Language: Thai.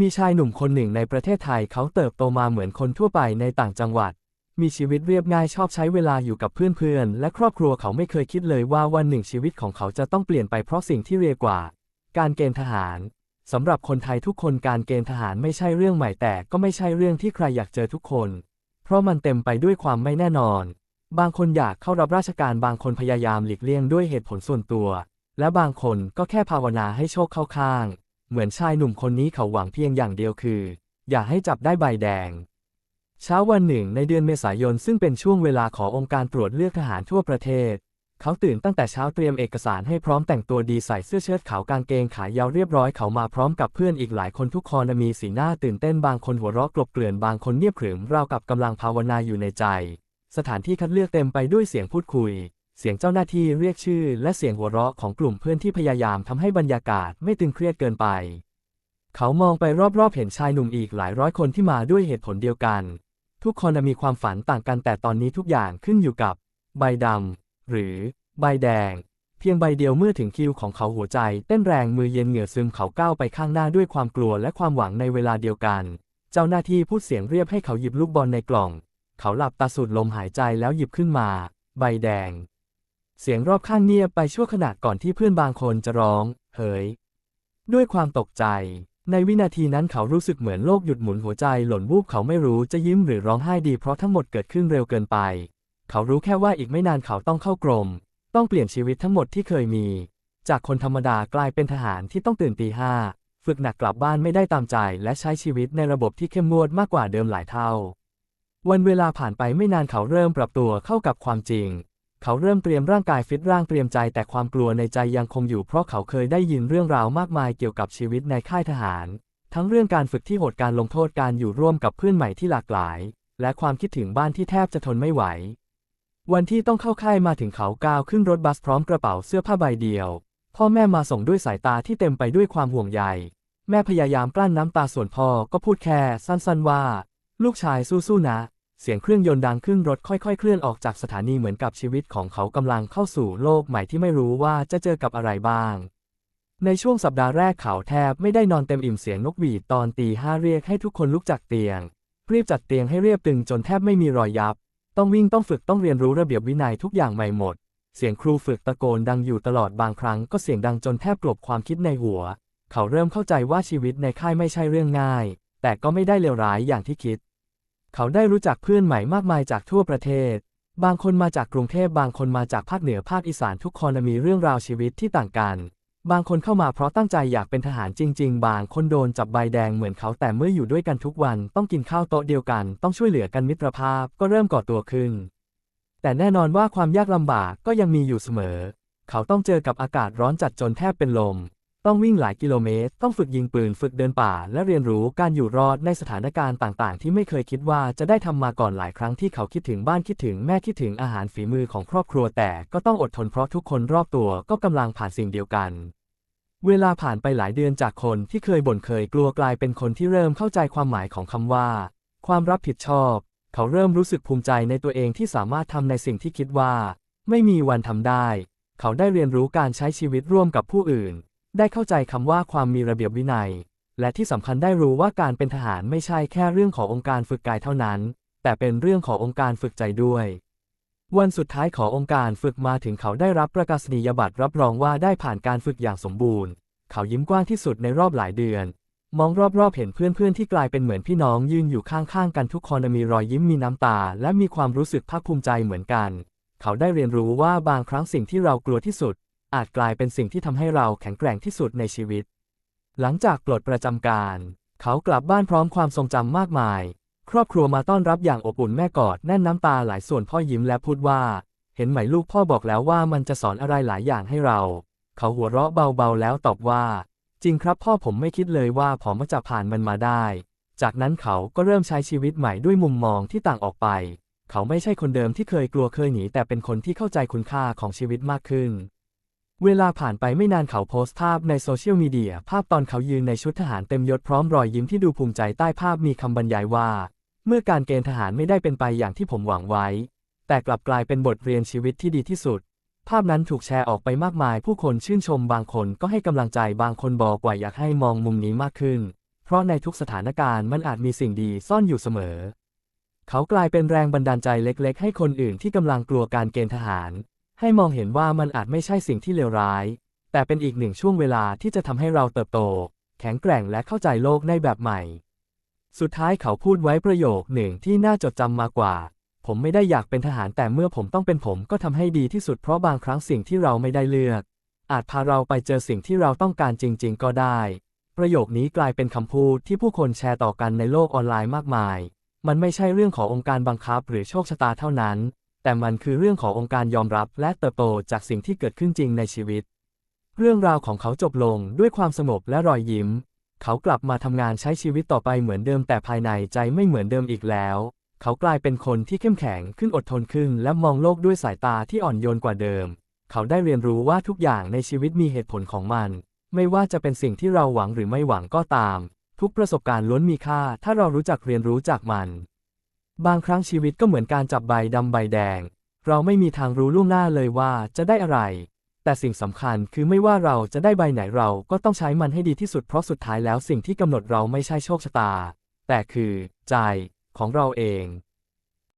มีชายหนุ่มคนหนึ่งในประเทศไทยเขาเติบโตมาเหมือนคนทั่วไปในต่างจังหวัด มีชีวิตเรียบง่ายชอบใช้เวลาอยู่กับเพื่อนๆ และครอบครัวเขาไม่เคยคิดเลยว่าวันหนึ่งชีวิตของเขาจะต้องเปลี่ยนไปเพราะสิ่งที่เรียกว่า การเกณฑ์ทหารสำหรับคนไทยทุกคนการเกณฑ์ทหารไม่ใช่เรื่องใหม่แต่ก็ไม่ใช่เรื่องที่ใครอยากเจอทุกคน เพราะมันเต็มไปด้วยความไม่แน่นอน บางคนอยากเข้ารับราชการบางคนพยายามหลีกเลี่ยงด้วยเหตุผลส่วนตัว และบางคนก็แค่ภาวนาให้โชคเข้าข้าง เหมือนชายหนุ่มคนนี้เขาหวังเพียงอย่างเดียวคือ อย่าให้จับได้ใบแดง เช้าวันหนึ่งในเดือนเมษายนซึ่งเป็นช่วงเวลาขององค์การตรวจเลือกทหารทั่วประเทศ เขาตื่นตั้งแต่เช้าเตรียมเอกสารให้พร้อมแต่งตัวดีใส่เสื้อเชิ้ตขาวกางเกงขายาวเรียบร้อยเขามาพร้อมกับเพื่อนอีกหลายคนทุกคนมีสีหน้าตื่นเต้นบางคนหัวเราะกลบเกลื่อนบางคนเงียบขรึมราวกับกำลังภาวนาอยู่ในใจ สถานที่คัดเลือกเต็มไปด้วยเสียงพูดคุย เสียงเจ้าหน้าที่เรียกชื่อ และเสียงหัวเราะของกลุ่มเพื่อนที่พยายามทำให้บรรยากาศไม่ตึงเครียดเกินไป เขามองไปรอบๆ เห็นชายหนุ่มอีกหลายร้อยคนที่มาด้วยเหตุผลเดียวกัน ทุกคนมีความฝันต่างกันแต่ตอนนี้ทุกอย่างขึ้นอยู่กับ ใบดำหรือ ใบแดง เพียงใบเดียวเมื่อถึงคิวของเขาหัวใจ เต้นแรงมือเย็นเหงื่อซึมเขาก้าวไปข้างหน้าด้วยความกลัวและความหวังในเวลาเดียวกัน เจ้าหน้าที่พูดเสียงเรียบให้เขาหยิบลูกบอลในกล่อง เขาหลับตาสูดลมหายใจแล้วหยิบขึ้นมา ใบแดง เสียงรอบข้างเงียบไปชั่วขณะก่อนที่เพื่อนบางคนจะร้อง เฮ้ย ด้วยความตกใจ ในวินาทีนั้นเขารู้สึกเหมือนโลกหยุดหมุนหัวใจหล่นวูบเขาไม่รู้จะยิ้มหรือร้องไห้ดีเพราะทั้งหมดเกิดขึ้นเร็วเกินไป เขารู้แค่ว่าอีกไม่นานเขาต้องเข้ากรม ต้องเปลี่ยนชีวิตทั้งหมดที่เคยมี จากคนธรรมดากลายเป็นทหารที่ต้องตื่นตีห้าฝึกหนักกลับบ้านไม่ได้ตามใจและใช้ชีวิตในระบบที่เข้มงวดมากกว่าเดิมหลายเท่า วันเวลาผ่านไปไม่นานเขาเริ่มปรับตัวเข้ากับความจริง เขาเริ่มเตรียมร่างกายฟิตร่างเตรียมใจแต่ความกลัวในใจยังคงอยู่เพราะเขาเคยได้ยินเรื่องราวมากมายเกี่ยวกับชีวิตในค่ายทหาร ทั้งเรื่องการฝึกที่โหดการลงโทษการอยู่ร่วมกับเพื่อนใหม่ที่หลากหลาย และความคิดถึงบ้านที่แทบจะทนไม่ไหว วันที่ต้องเข้าค่ายมาถึงเขาก้าวขึ้นรถบัสพร้อมกระเป๋าเสื้อผ้าใบเดียว พ่อแม่มาส่งด้วยสายตาที่เต็มไปด้วยความห่วงใยแม่พยายามกลั้นน้ำตาส่วนพ่อก็พูดแค่สั้นๆว่า ลูกชายสู้ๆนะ เสียงเครื่องยนต์ดังขึ้นรถค่อยๆ เคลื่อนออกจากสถานีเหมือนกับชีวิตของเขากำลังเข้าสู่โลกใหม่ที่ไม่รู้ว่าจะเจอกับอะไรบ้าง ในช่วงสัปดาห์แรกเขาแทบไม่ได้นอนเต็มอิ่มเสียงนกหวีดตอนตีห้าเรียกให้ทุกคนลุกจากเตียง รีบจัดเตียงให้เรียบตึงจนแทบไม่มีรอยยับ ต้องวิ่งต้องฝึกต้องเรียนรู้ระเบียบวินัยทุกอย่างใหม่หมด เสียงครูฝึกตะโกนดังอยู่ตลอดบางครั้งก็เสียงดังจนแทบกลบความคิดในหัว เขาเริ่มเข้าใจว่าชีวิตในค่ายไม่ใช่เรื่องง่าย แต่ก็ไม่ได้เลวร้ายอย่างที่คิด เขาได้รู้จักเพื่อนใหม่มากมายจากทั่วประเทศ บางคนมาจากกรุงเทพบางคนมาจากภาคเหนือภาคอีสานทุกคนมีเรื่องราวชีวิตที่ต่างกัน บางคนเข้ามาเพราะตั้งใจอยากเป็นทหารจริง ๆ บางคนโดนจับใบแดงเหมือนเขาแต่เมื่ออยู่ด้วยกันทุกวันต้องกินข้าวโต๊ะเดียวกัน ต้องช่วยเหลือกันมิตรภาพก็เริ่มก่อตัวขึ้น แต่แน่นอนว่าความยากลำบากก็ยังมีอยู่เสมอ เขาต้องเจอกับอากาศร้อนจัดจนแทบเป็นลม ต้องวิ่งหลายกิโลเมตร ต้องฝึกยิงปืน ฝึกเดินป่า และเรียนรู้การอยู่รอดในสถานการณ์ต่างๆ ที่ไม่เคยคิดว่าจะได้ทำมาก่อนหลายครั้งที่เขาคิดถึงบ้านคิดถึงแม่คิดถึงอาหารฝีมือของครอบครัวแต่ก็ต้องอดทนเพราะทุกคนรอบตัวก็กำลังผ่านสิ่งเดียวกัน เวลาผ่านไปหลายเดือนจากคนที่เคยบ่นเคยกลัวกลายเป็นคนที่เริ่มเข้าใจความหมายของคำว่า ความรับผิดชอบ เขาเริ่มรู้สึกภูมิใจในตัวเองที่สามารถทำในสิ่งที่คิดว่า ไม่มีวันทำได้ เขาได้เรียนรู้การใช้ชีวิตร่วมกับผู้อื่น ได้เข้าใจคำว่าความมีระเบียบวินัย และที่สำคัญได้รู้ว่าการเป็นทหารไม่ใช่แค่เรื่องขององค์การฝึกกายเท่านั้น แต่เป็นเรื่องขององค์การฝึกใจด้วย วันสุดท้ายขององค์การฝึกมาถึงเขาได้รับประกาศนียบัตรรับรองว่าได้ผ่านการฝึกอย่างสมบูรณ์ เขายิ้มกว้างที่สุดในรอบหลายเดือน มองรอบๆเห็นเพื่อนๆที่กลายเป็นเหมือนพี่น้องยืนอยู่ข้างๆกันทุกคนมีรอยยิ้มมีน้ำตา และมีความรู้สึกภาคภูมิใจเหมือนกัน เขาได้เรียนรู้ว่าบางครั้งสิ่งที่เรากลัวที่สุด อาจกลายเป็นสิ่งที่ทำให้เราแข็งแกร่งที่สุดในชีวิต หลังจากปลดประจำการ เขากลับบ้านพร้อมความทรงจำมากมาย ครอบครัวมาต้อนรับอย่างอบอุ่นแม่กอดแน่นน้ำตาไหลส่วนพ่อยิ้มและพูดว่า เห็นไหมลูกพ่อบอกแล้วว่ามันจะสอนอะไรหลายอย่างให้เรา เขาหัวเราะเบาๆแล้วตอบว่า จริงครับพ่อผมไม่คิดเลยว่าผมจะผ่านมันมาได้ จากนั้นเขาก็เริ่มใช้ชีวิตใหม่ด้วยมุมมองที่ต่างออกไป เขาไม่ใช่คนเดิมที่เคยกลัวเคยหนีแต่เป็นคนที่เข้าใจคุณค่าของชีวิตมากขึ้น เวลาผ่านไปไม่นานเขาโพสต์ภาพในโซเชียลมีเดีย ภาพตอนเขายืนในชุดทหารเต็มยศพร้อมรอยยิ้มที่ดูภูมิใจใต้ภาพมีคำบรรยายว่า เมื่อการเกณฑ์ทหารไม่ได้เป็นไปอย่างที่ผมหวังไว้ แต่กลับกลายเป็นบทเรียนชีวิตที่ดีที่สุด ภาพนั้นถูกแชร์ออกไปมากมาย ผู้คนชื่นชมบางคนก็ให้กำลังใจบางคนบอกว่าอยากให้มองมุมนี้มากขึ้น เพราะในทุกสถานการณ์มันอาจมีสิ่งดีซ่อนอยู่เสมอ เขากลายเป็นแรงบันดาลใจเล็ก ๆ ให้คนอื่นที่กำลังกลัวการเกณฑ์ทหาร ให้มองเห็นว่ามันอาจไม่ใช่สิ่งที่เลวร้าย แต่เป็นอีกหนึ่งช่วงเวลาที่จะทำให้เราเติบโต แข็งแกร่งและเข้าใจโลกในแบบใหม่ สุดท้ายเขาพูดไว้ประโยคหนึ่งที่น่าจดจำมากกว่า ผมไม่ได้อยากเป็นทหารแต่เมื่อผมต้องเป็นผมก็ทำให้ดีที่สุดเพราะบางครั้งสิ่งที่เราไม่ได้เลือก อาจพาเราไปเจอสิ่งที่เราต้องการจริง ๆ ก็ได้ ประโยคนี้กลายเป็นคำพูดที่ผู้คนแชร์ต่อกันในโลกออนไลน์มากมาย มันไม่ใช่เรื่องขององค์การบังคับหรือโชคชะตาเท่านั้น แต่มันคือเรื่องขององค์การยอมรับและเติบโตจากสิ่งที่เกิดขึ้นจริงในชีวิต เรื่องราวของเขาจบลงด้วยความสงบและรอยยิ้ม เขากลับมาทำงานใช้ชีวิตต่อไปเหมือนเดิมแต่ภายในใจไม่เหมือนเดิมอีกแล้ว เขากลายเป็นคนที่เข้มแข็งขึ้นอดทนขึ้น และมองโลกด้วยสายตาที่อ่อนโยนกว่าเดิม เขาได้เรียนรู้ว่าทุกอย่างในชีวิตมีเหตุผลของมัน ไม่ว่าจะเป็นสิ่งที่เราหวังหรือไม่หวังก็ตาม ทุกประสบการณ์ล้วนมีค่า ถ้าเรารู้จักเรียนรู้จากมัน บางครั้งชีวิตก็เหมือนการจับใบดำใบแดง เราไม่มีทางรู้ล่วงหน้าเลยว่าจะได้อะไร แต่สิ่งสำคัญคือไม่ว่าเราจะได้ใบไหนเราก็ต้องใช้มันให้ดีที่สุดเพราะสุดท้ายแล้วสิ่งที่กำหนดเราไม่ใช่โชคชะตา แต่คือ ใจของเราเอง